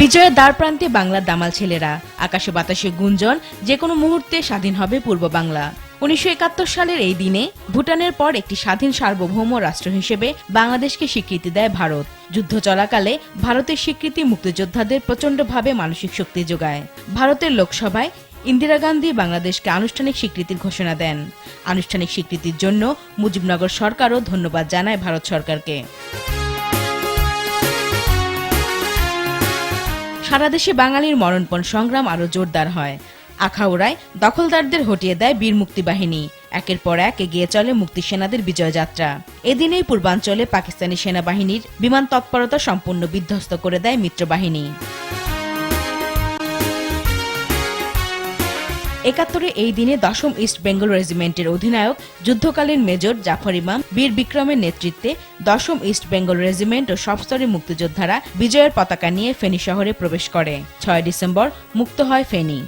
বিজয়ের দ্বার প্রান্তে বাংলার দামাল ছেলেরা। আকাশে বাতাসে গুঞ্জন যে কোনো মুহূর্তে স্বাধীন হবে পূর্ব বাংলা। উনিশশো একাত্তর সালের এই দিনে ভুটানের পর একটি স্বাধীন সার্বভৌম রাষ্ট্র হিসেবে বাংলাদেশকে স্বীকৃতি দেয় ভারত। যুদ্ধ চলাকালে ভারতের স্বীকৃতি মুক্তিযোদ্ধাদের প্রচণ্ডভাবে মানসিক শক্তি যোগায়। ভারতের লোকসভায় ইন্দিরা গান্ধী বাংলাদেশকে আনুষ্ঠানিক স্বীকৃতির ঘোষণা দেন। আনুষ্ঠানিক স্বীকৃতির জন্য মুজিবনগর সরকারও ধন্যবাদ জানায় ভারত সরকারকে। সারা দেশে বাঙালির মরণপণ সংগ্রাম আরও জোরদার হয়। আখাউড়ায় দখলদারদের হটিয়ে দেয় বীর মুক্তি বাহিনী। একের পর এক এগিয়ে চলে মুক্তি সেনাদের বিজয় যাত্রা এদিনেই পূর্বাঞ্চলে পাকিস্তানি সেনাবাহিনীর বিমান তৎপরতা সম্পূর্ণ বিধ্বস্ত করে দেয় মিত্রবাহিনী। একাত্তরে এই দিনে দশম ইস্ট বেঙ্গল রেজিমেন্টের অধিনায়ক, যুদ্ধকালীন মেজর জাফর ইমাম, বীর বিক্রমের নেতৃত্বে দশম ইস্ট বেঙ্গল রেজিমেন্ট ও সব স্তরের মুক্তিযোদ্ধারা বিজয়ের পতাকা নিয়ে ফেনী শহরে প্রবেশ করে। ছয় ডিসেম্বর মুক্ত হয় ফেনী।